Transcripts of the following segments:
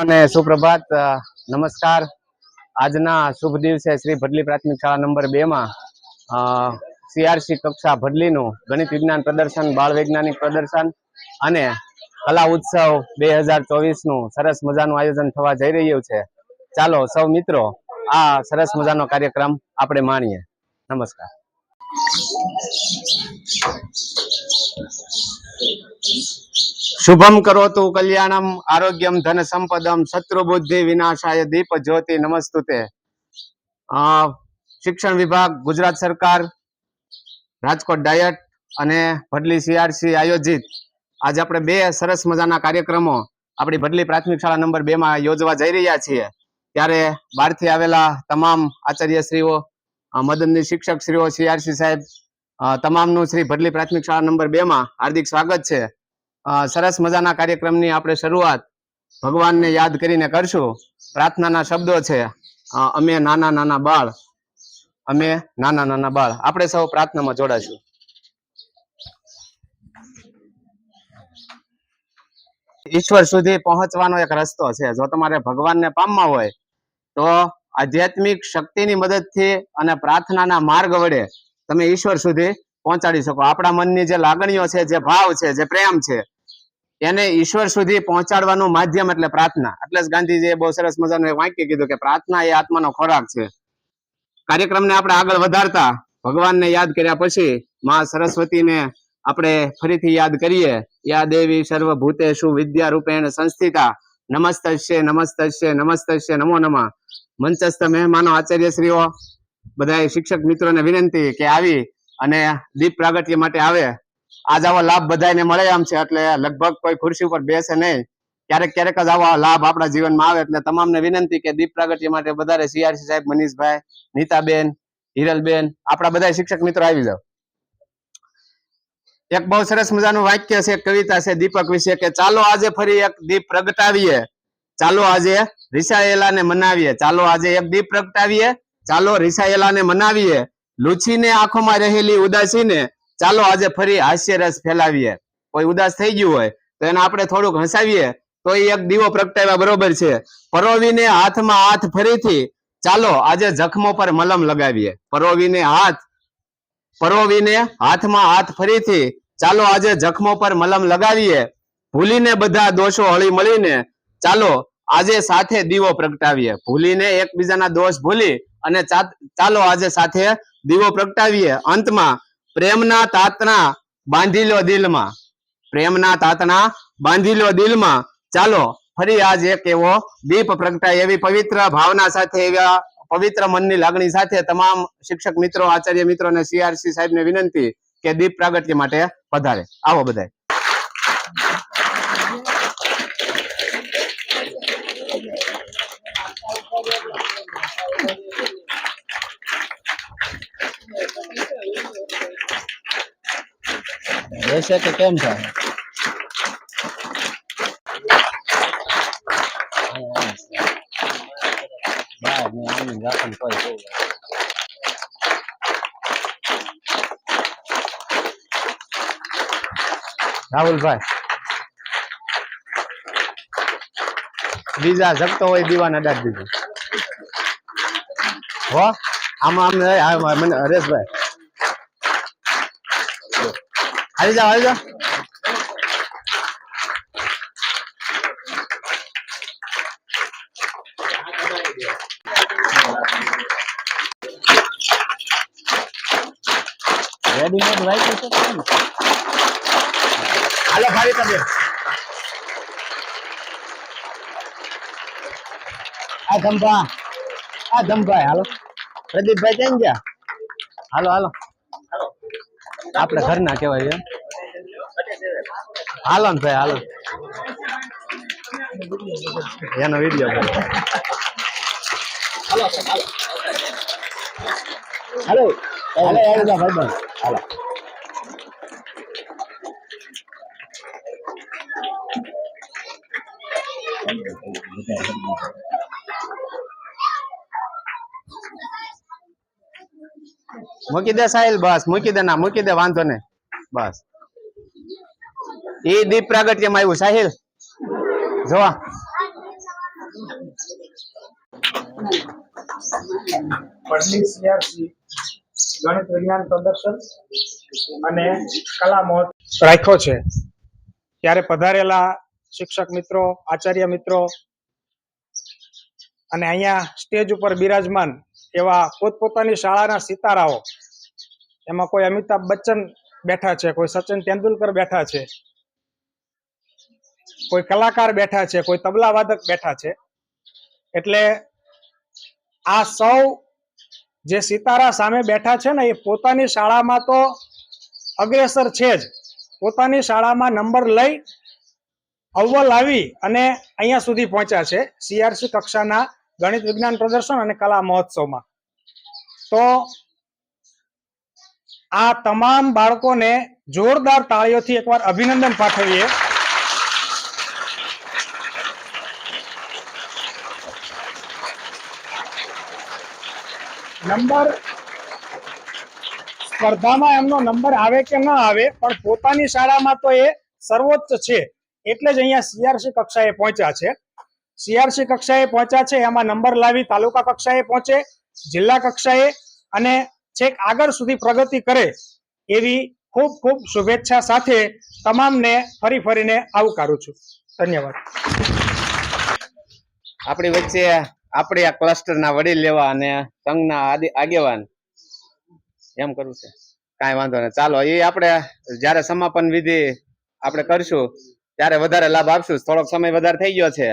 અને સુપ્રભાત નમસ્કાર. આજના શુભ દિવસે શ્રી ભડલી પ્રાથમિક શાળા નંબર બે માં સીઆરસી કક્ષા ભડલીનું ગણિત વિજ્ઞાન પ્રદર્શન, બાળ વૈજ્ઞાનિક પ્રદર્શન અને કલા ઉત્સવ બે હજાર ચોવીસનું સરસ મજાનું આયોજન થવા જઈ રહ્યું છે. ચાલો, સૌ મિત્રો, આ સરસ મજાનો કાર્યક્રમ આપણે માણીએ. નમસ્કાર. શુભમ કરોતુ કલ્યાણમ, આરોગ્યમ ધન સંપદમ શત્રુ બુદ્ધિ વિનાશાય દીપ જ્યોતિ નમસ્તુતે. શિક્ષણ વિભાગ, ગુજરાત સરકાર, રાજકોટ ડાયટ અને ભડલી સીઆરસી આયોજિત. આજે આપણે બે સરસ મજાના કાર્યક્રમો આપણી ભડલી પ્રાથમિક શાળા નંબર બે માં યોજવા જઈ રહ્યા છીએ. ત્યારે બહારથી આવેલા તમામ આચાર્યશ્રીઓ મદદની શિક્ષકશ્રીઓ, સીઆરસી સાહેબ તમામનું શ્રી ભડલી પ્રાથમિક શાળા નંબર બે માં હાર્દિક સ્વાગત છે. સરસ મજાના કાર્યક્રમની આપણે શરૂઆત ભગવાનને યાદ કરીને કરશું. પ્રાર્થનાના શબ્દો છે અમે નાના નાના બાળ, અમે નાના નાના બાળ. આપણે સૌ પ્રાર્થનામાં જોડાશું. ઈશ્વર સુધી પહોંચવાનો એક રસ્તો છે. જો તમારે ભગવાનને પામવા હોય, તો આધ્યાત્મિક શક્તિની મદદથી અને પ્રાર્થનાના માર્ગ વડે તમે ઈશ્વર સુધી પહોંચાડી શકો. આપણા મનની જે લાગણીઓ છે, જે ભાવ છે, જે પ્રેમ છે, એને ઈશ્વર સુધી પહોંચાડવાનું માધ્યમ એટલે પ્રાર્થના. એટલે જ ગાંધીજીએ બહુ સરસ મજાનું વાક્ય કીધું કે પ્રાર્થના એ આત્માનો ખોરાક છે. કાર્યક્રમને આપણે આગળ વધારતા ભગવાનને યાદ કર્યા પછી માં સરસ્વતીને આપણે ફરીથી યાદ કરીએ. યા દેવી સર્વભૂતેષુ વિદ્યા રૂપેણ સંસ્થિતા. નમસ્તસ્ય નમસ્તસ્ય નમસ્તસ્ય, નમો નમઃ. મંચસ્થ મહેમાનો, આચાર્યશ્રીઓ બધા શિક્ષક મિત્રોને વિનંતી કે આવી અને દીપ પ્રાગટ્ય માટે આવે. આજ આવો લાભ બધાને મળે એમ છે, એટલે લગભગ કોઈ ખુરશી ઉપર બેસે નહીં. ક્યારેક ક્યારેક જ આવો લાભ આપણા જીવનમાં આવે, એટલે તમામને વિનંતી કે દીપ પ્રાગટ્ય માટે વધારે સીઆરસી સાહેબ, મનીષભાઈ, નીતાબેન, હિરલબેન, આપણા બધા શિક્ષક મિત્રો આવી જાવ એક બહુ સરસ મજાનું વાક્ય છે કવિતા છે દીપક વિશે કે ચાલો આજે ફરી એક દીપ પ્રગટાવીએ. ચાલો આજે રિસાયેલાને મનાવીએ. ચાલો આજે એક દીપ પ્રગટાવીએ ચાલો રિસાયેલાને મનાવીએ. લૂછીને આંખોમાં રહેલી ઉદાસીને ચાલો આજે ફરી હાસ્ય રસ ફેલાવીએ. કોઈ ઉદાસ થઈ ગયું હોય તો એને આપણે થોડુંક હસાવીએ. તો એ એક દીવો પ્રગટાવ્યા બરોબર છે. પરોવીને હાથમાં હાથ ફરીથી ચાલો આજે જખમો પર મલમ લગાવીએ. પરોવીને હાથ, પરોવીને હાથમાં હાથ ફરીથી ચાલો આજે જખમો પર મલમ લગાવીએ. ભૂલીને બધા દોષો હળી મળીને ચાલો આજે સાથે દીવો પ્રગટાવીએ. ભૂલીને એકબીજાના દોષ ભૂલી અને ચાલો આજે સાથે દીવો પ્રગટાવીએ. અંતમાં પ્રેમના તાતણા બાંધી લો દિલમાં. પ્રેમના તાતણા બાંધી લો દિલમાં. ચાલો ફરી આજ એક એવો દીપ પ્રગટાય એવી પવિત્ર ભાવના સાથે, એવા પવિત્ર મનની લાગણી સાથે તમામ શિક્ષક મિત્રો, આચાર્ય મિત્રો અને સીઆરસી સાહેબને વિનંતી કે દીપ પ્રાગટ્ય માટે પધારે. આવો બધાય. રહેશે કે કેમ છે રાહુલભાઈ. બીજા જગતો હોય દીવાના દાદ દીધું. હો આમાં આમ નહીં, આ મને હરેશભાઈ આવી જાઓ આવી જાઓ રેડીમેડ રાખ્યું છે કે કેમ? હાલો ફારી તમે આ ધંભા આ દમભાઈ હાલો. પ્રદીપભાઈ કેમ ગયા? હાલો હાલો. આપણે ઘરના કહેવાય હાલો ને ભાઈ, હાલો. એનો વીડિયો હાલો. હાલો જાઓ ભાઈ હાલો. મૂકી દે સાહિલ બસ મૂકી દે ના મૂકી દે વાંધો નહીં. બસ. એ દીપ પ્રાગટ્યમાં આવ્યું સાહિલ. જોવા. ગણિત વિજ્ઞાન પ્રદર્શન અને કલા મહોત્સવ. રાખ્યો છે. ત્યારે પધારેલા શિક્ષક મિત્રો આચાર્ય મિત્રો અને અહીંયા સ્ટેજ ઉપર બિરાજમાન એવા પોતપોતાની શાળાના સિતારાઓ. એમાં કોઈ અમિતાભ બચ્ચન બેઠા છે, કોઈ સચિન તેંડુલકર બેઠા છે, કોઈ કલાકાર બેઠા છે, કોઈ તબલા વાદક બેઠા છે. એટલે આ સૌ જે સિતારા સામે બેઠા છે ને, એ પોતાની શાળામાં તો અગ્રેસર છે જ. પોતાની શાળામાં નંબર લઈ, અવ્વલ આવી અને અહીંયા સુધી પહોંચ્યા છે. સીઆરસી કક્ષાના ગણિત વિજ્ઞાન પ્રદર્શન અને કલા મહોત્સવમાં. તો આ તમામ બાળકોને જોરદાર તાળીઓથી એકવાર અભિનંદન પાઠવીએ. નંબર સ્પર્ધામાં એમનો નંબર આવે કે ન આવે, પણ પોતાની શાળામાં તો એ સર્વોચ્ચ છે. એટલે જ અહીંયા સીઆરસી કક્ષાએ પહોંચ્યા છે. સીઆરસી કક્ષાએ પહોંચ્યા છે, એમાં નંબર લાવી તાલુકા કક્ષાએ પહોંચે, જિલ્લા કક્ષાએ અને છેક આગળ સુધી પ્રગતિ કરે એવી ખૂબ ખૂબ શુભેચ્છા સાથે તમામને ફરી ફરીને આવકારું છું. ધન્યવાદ. આપણી વચ્ચે આપણે આ ક્લસ્ટરના વડીલ લેવા અને સંઘના આગેવાન એમ કરવું છે. કાંઈ વાંધો નહીં. ચાલો, એ આપણે જ્યારે સમાપન વિધિ આપણે કરશું, ત્યારે વધારે લાભ આપશું. થોડોક સમય વધારે થઈ ગયો છે.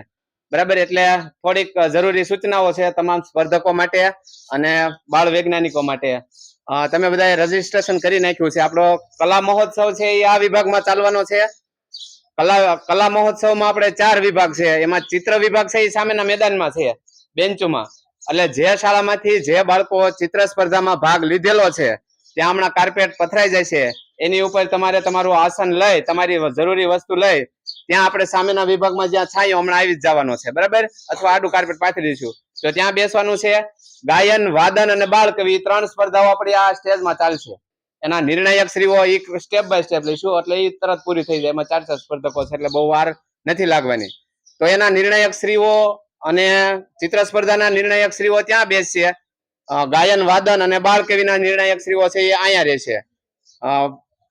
બરાબર? એટલે થોડીક જરૂરી સૂચનાઓ છે તમામ સ્પર્ધકો માટે અને બાળ વૈજ્ઞાનિકો માટે. તમે બધાએ રજીસ્ટ્રેશન કરી નાખ્યું છે. આપણો કલા મહોત્સવ છે એ આ વિભાગમાં ચાલવાનો છે. કલા કલા મહોત્સવમાં આપણે ચાર વિભાગ છે. એમાં ચિત્ર વિભાગ છે એ સામેના મેદાનમાં છે, બેન્ચોમાં. એટલે જે શાળામાંથી જે બાળકો ચિત્ર સ્પર્ધામાં ભાગ લીધેલો છે, ત્યાં હમણાં કાર્પેટ પથરાઈ જાય છે. એની ઉપર તમારે તમારું આસન લઈ, તમારી જરૂરી વસ્તુ લઈ ત્યાં આપણે સામેના વિભાગમાં જ્યાં છાંયો હમણાં આવી જ જવાનો છે, બરાબર? અથવા આડું કાર્પેટ પાથરી તો ત્યાં બેસવાનું છે, ગાયન, વાદન અને બાળ કવિ ત્રણ સ્પર્ધાઓ આપણી આ સ્ટેજમાં ચાલશે. એના નિર્ણાયક શ્રીઓ એક સ્ટેપ બાય સ્ટેપ લઈશું, એટલે એ તરત પૂરી થઈ જાય. એમાં ચાર ચાર સ્પર્ધકો છે, એટલે બહુ વાર નથી લાગવાની. તો એના નિર્ણાયક શ્રીઓ અને ચિત્ર સ્પર્ધાના નિર્ણાયક શ્રીઓ ત્યાં બેસશે. ગાયન, વાદન અને બાળ કવિના નિર્ણાયક શ્રીઓ છે એ અહીંયા રહેશે.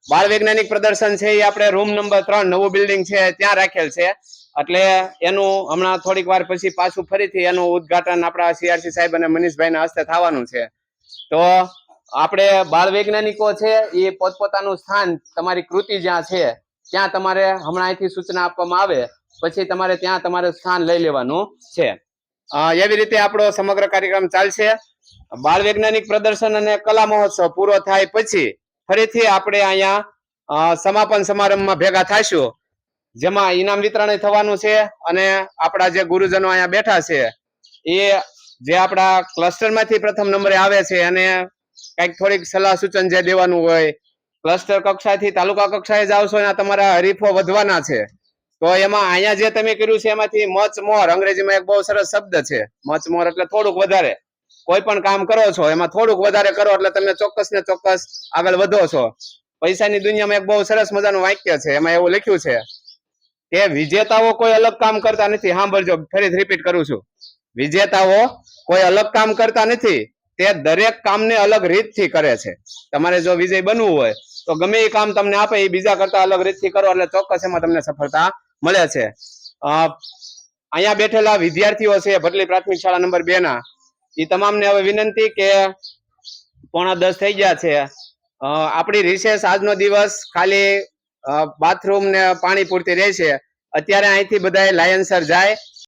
બાળ વૈજ્ઞાનિક પ્રદર્શન છે એ આપણે રૂમ નંબર ત્રણ, નવું બિલ્ડિંગ છે, ત્યાં રાખેલ છે. એટલે એનું હમણાં થોડીક વાર પછી પાછું ફરીથી એનું ઉદ્ઘાટન આપણા સીઆરસી સાહેબ અને મનીષભાઈના હસ્તે થવાનું છે. તો આપણે બાળ વૈજ્ઞાનિકો છે એ પોતપોતાનું સ્થાન તમારી કૃતિ જ્યાં છે, ત્યાં તમારે હમણાં અહીંથી સૂચના આપવામાં આવે, પછી તમારે ત્યાં તમારે સ્થાન લઈ લેવાનું છે. એવી રીતે આપણો સમગ્ર કાર્યક્રમ ચાલશે. બાળ વૈજ્ઞાનિક પ્રદર્શન અને કલા મહોત્સવ પૂરો થાય પછી ફરીથી આપણે અહીંયા સમાપન સમારંભમાં ભેગા થઈશું. જેમાં ઇનામ વિતરણ થવાનું છે અને આપણા જે ગુરુજનો અહીંયા બેઠા છે, એ જે આપણા ક્લસ્ટરમાંથી પ્રથમ નંબરે આવે છે અને કંઈક થોડીક સલાહ સૂચન જે દેવાનું હોય, ક્લસ્ટર કક્ષાથી તાલુકા કક્ષાએ જાવ છો એના તમારા હરીફો વધવાના છે. તો એમાં અહીંયા જે તમે કર્યું છે એમાંથી મચ મોર, અંગ્રેજીમાં એક બહુ સરસ શબ્દ છે, મચ મોર એટલે થોડુંક વધારે. કોઈ પણ કામ કરો છો, એમાં થોડુંક વધારે કરો એટલે તમે ચોક્કસ ને ચોક્કસ આગળ વધો છો. પૈસાની દુનિયામાં એક બહુ સરસ મજાનું વાક્ય છે, એમાં એવું લખ્યું છે કે વિજેતાઓ કોઈ અલગ કામ કરતા નથી. સાંભળજો, ફરીથી રિપીટ કરું છું. વિજેતાઓ કોઈ અલગ કામ કરતા નથી, તે દરેક કામને અલગ રીતથી કરે છે. તમારે જો વિજય બનવું હોય, તો ગમે એ કામ તમને આપે, એ બીજા કરતા અલગ રીતથી કરો એટલે ચોક્કસ એમાં તમને સફળતા મળે છે. અહીંયા બેઠેલા વિદ્યાર્થીઓ છે, ભટલી પ્રાથમિક શાળા નંબર બે ના એ તમામને હવે વિનંતી કે પોણા દસ થઈ ગયા છે. આપણી રિસેસ આજનો દિવસ ખાલી બાથરૂમ ને પાણી પૂરતી રહેશે. અત્યારે અહીંથી બધાએ લાયન્સર જાય.